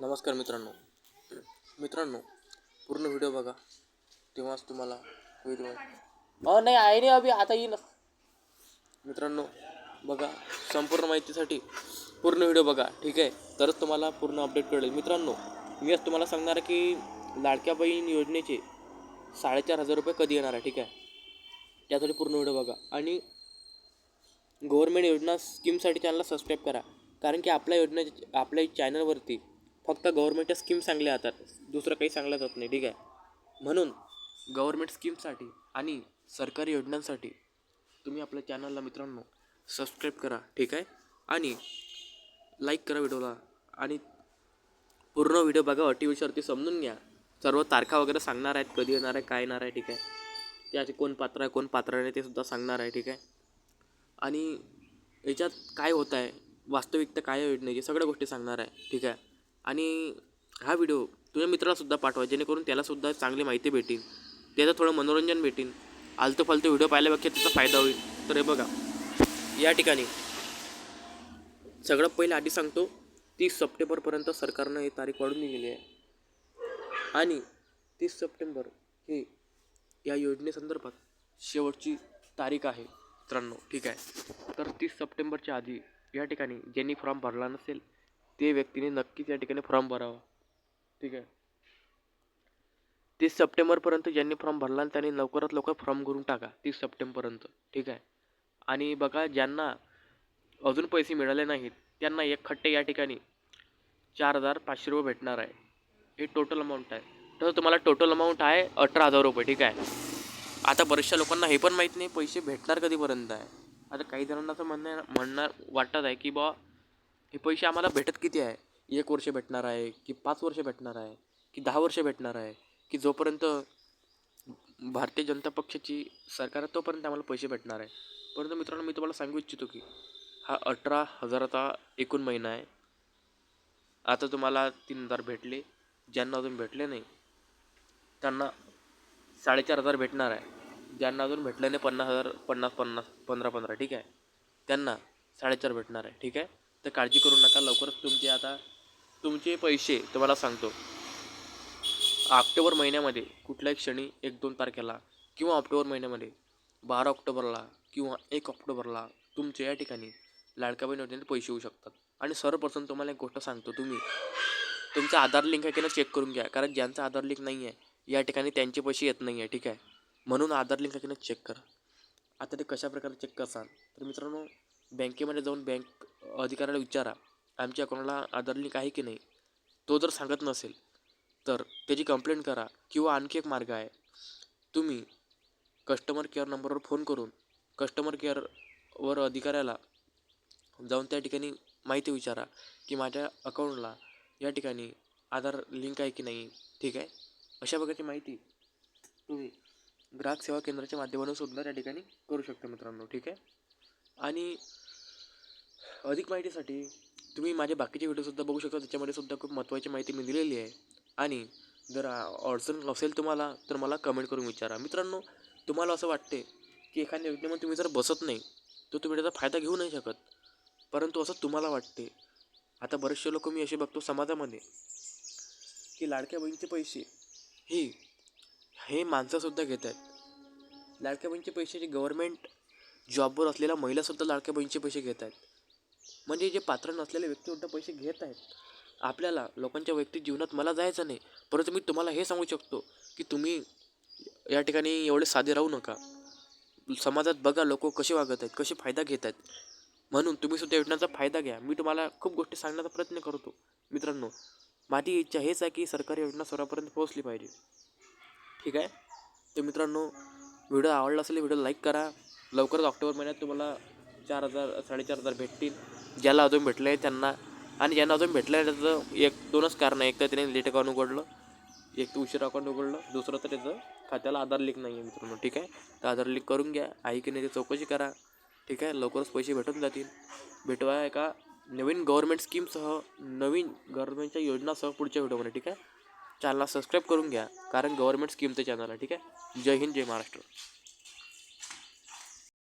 नमस्कार मित्रांनो. मित्रांनो पूर्ण व्हिडिओ बघा. तेव्हाच तुम्हाला होईल अहो अ नाही आहे रे अभि आता येईल. मित्रांनो बघा संपूर्ण माहितीसाठी पूर्ण व्हिडिओ बघा ठीक आहे? तरच तुम्हाला पूर्ण अपडेट कळेल. मित्रांनो मी आज तुम्हाला सांगणार आहे की लाडक्या बहीण योजनेचे साडेचार हजार रुपये कधी येणार आहे ठीक आहे? त्यासाठी पूर्ण व्हिडिओ बघा. आणि गव्हर्मेंट योजना स्कीमसाठी चॅनलला सबस्क्राईब करा. कारण की आपल्या योजने आपल्या चॅनलवरती फक्त गव्हर्मेंटच्या स्कीम सांगल्या जातात दुसरं काही सांगलं जात नाही. ठीक आहे? म्हणून गव्हर्मेंट स्कीमसाठी आणि सरकारी योजनांसाठी तुम्ही आपल्या चॅनलला मित्रांनो सबस्क्राईब करा. ठीक आहे? आणि लाईक करा व्हिडिओला आणि पूर्ण व्हिडिओ बघा. टी व्हीवरती समजून घ्या. सर्व तारखा वगैरे सांगणार आहेत. कधी येणार आहे काय येणार आहे ठीक आहे? त्याचे कोण पात्र आहे कोण पात्र नाही ते सुद्धा सांगणार आहे ठीक आहे? आणि याच्यात काय होत आहे वास्तविकता काय आहे योजनेची सगळ्या गोष्टी सांगणार आहे ठीक आहे? आणि हा व्हिडिओ तुझ्या मित्रालासुद्धा पाठवा जेणेकरून त्यालासुद्धा चांगली माहिती भेटेल त्याचं थोडं मनोरंजन भेटेल आलतो फालतो व्हिडिओ पाहिल्यापेक्षा त्याचा फायदा होईल. तर हे बघा या ठिकाणी. सगळं पहिलं आधी सांगतो तीस सप्टेंबरपर्यंत सरकारनं ही तारीख वाढून दिलेली आहे. आणि तीस सप्टेंबर ही या योजनेसंदर्भात शेवटची तारीख आहे मित्रांनो. ठीक आहे? तर तीस सप्टेंबरच्या आधी या ठिकाणी ज्यांनी फॉर्म भरला नसेल ते व्यक्तीने नक्कीच या ठिकाणी फॉर्म भरावा. ठीक आहे? तीस सप्टेंबरपर्यंत ज्यांनी फॉर्म भरला आणि त्यांनी लवकरात लवकर फॉर्म भरून टाका तीस सप्टेंबरपर्यंत. ठीक आहे? आणि बघा ज्यांना अजून पैसे मिळाले नाहीत त्यांना एक खट्टे या ठिकाणी चार हजार पाचशे रुपये भेटणार आहे. हे टोटल अमाऊंट आहे. तर तुम्हाला टोटल अमाऊंट आहे अठरा हजार रुपये ठीक आहे? आता बऱ्याचशा लोकांना हे पण माहीत नाही पैसे भेटणार कधीपर्यंत आहे? आता काही जणांना असं म्हणणं म्हणणार वाटत आहे की बा हे पैसे आम्हाला भेटत किती आहे? एक वर्ष भेटणार आहे की पाच वर्ष भेटणार आहे की दहा वर्ष भेटणार आहे की जोपर्यंत भारतीय जनता पक्षाची सरकार आहे तोपर्यंत आम्हाला पैसे भेटणार आहे. परंतु मित्रांनो मी तुम्हाला सांगू इच्छितो की हा अठरा हजाराचा एकूण महिना आहे. आता तुम्हाला तीन हजार भेटले ज्यांना अजून भेटले नाही त्यांना साडेचार हजार भेटणार आहे. ज्यांना अजून भेटले नाही पन्नास हजार पन्नास पन्नास पंधरा पंधरा ठीक आहे? त्यांना साडेचार भेटणार आहे ठीक आहे? तर काळजी करू नका. लवकरच तुमचे आता तुमचे पैसे तुम्हाला सांगतो. ऑक्टोबर महिन्यामध्ये कुठल्याही क्षणी एक दोन तारखेला किंवा ऑक्टोबर महिन्यामध्ये बारा ऑक्टोबरला किंवा एक ऑक्टोबरला तुमच्या या ठिकाणी लाडका बहीण योजनेत पैसे येऊ शकतात. आणि सर्वप्रथम तुम्हाला एक गोष्ट सांगतो तुम्ही. तुमचा आधार लिंक आहे की नाही चेक करून घ्या. कारण ज्यांचा आधार लिंक नाही आहे या ठिकाणी त्यांचे पैसे येत नाही आहे. ठीक आहे? म्हणून आधार लिंक आहे की नाही चेक करा. आता ते कशा प्रकारे चेक करसान? तर मित्रांनो बँकेमध्ये जाऊन बँक अधिकाऱ्याला विचारा. आमच्या अकाउंटला आधार लिंक आहे की नाही तो जर सांगत नसेल तर त्याची कंप्लेंट करा किंवा आणखी एक मार्ग आहे. तुम्ही कस्टमर केअर नंबरवर फोन करून कस्टमर केअरवर अधिकाऱ्याला जाऊन त्या ठिकाणी माहिती विचारा की माझ्या अकाउंटला या ठिकाणी आधार लिंक आहे की नाही ठीक आहे? अशा प्रकारची माहिती तुम्ही ग्राहक सेवा केंद्राच्या माध्यमातून सुद्धा त्या ठिकाणी करू शकता मित्रांनो ठीक आहे? आणि अधिक माहितीसाठी तुम्ही माझे बाकीचे व्हिडिओसुद्धा बघू शकता. त्याच्यामध्ये सुद्धा खूप महत्त्वाची माहिती मी दिलेली आहे. आणि जर अडचण असेल तुम्हाला तर मला कमेंट करून विचारा. मित्रांनो तुम्हाला असं वाटते की एखाद्या योजनेमध्ये तुम्ही जर बसत नाही तर तुम्ही त्याचा फायदा घेऊ नाही शकत. परंतु असं तुम्हाला वाटते आता बरेचसे लोक मी असे बघतो समाजामध्ये की लाडक्या बहिणीचे पैसे हे हे माणसंसुद्धा घेत आहेत. लाडक्या बहिणीचे पैसे जे गव्हर्मेंट जॉबवर असलेल्या महिलासुद्धा लाडक्या बहिणीचे पैसे घेत आहेत. म्हणजे जे पात्र नसलेले व्यक्तीसुद्धा पैसे घेत आहेत आपल्याला लोकांच्या वैयक्तिक जीवनात मला जायचं नाही. परंतु मी तुम्हाला हे सांगू शकतो की तुम्ही या ठिकाणी एवढे साधे राहू नका. समाजात बघा लोक कसे वागत आहेत कसे फायदा घेत आहेत. म्हणून तुम्ही सुद्धा योजनांचा फायदा घ्या. मी तुम्हाला खूप गोष्टी सांगण्याचा प्रयत्न करतो. मित्रांनो माझी इच्छा हेच आहे की सरकारी योजना सर्वांपर्यंत पोहोचली पाहिजे. ठीक आहे? तर मित्रांनो व्हिडिओ आवडला असेल व्हिडिओ लाईक करा. लवकरच ऑक्टोबर महिन्यात तुम्हाला चार हजार साडेचार हजार भेटतील. ज्याला अजून भेटलं आहे त्यांना. आणि ज्यांना अजून भेटलं आहे त्याचं एक दोनच कारण आहे. एक तर त्याने लेट अकाउंट उघडलं एक तर उशीर अकाउंट उघडलं दुसरं तर त्याचं खात्याला आधार लिंक नाही आहे मित्रांनो ठीक आहे? तर आधार लिंक करून घ्या. आहे की नाही ते चौकशी करा ठीक आहे? लवकरच पैसे भेटून जातील. भेटवा एका नवीन गव्हर्मेंट स्कीमसह नवीन गव्हर्मेंटच्या योजनासह पुढच्या व्हिडिओमध्ये ठीक आहे? चॅनलला सबस्क्राईब करून घ्या कारण गव्हर्मेंट स्कीमचं चॅनल आहे ठीक आहे? जय हिंद जय महाराष्ट्र.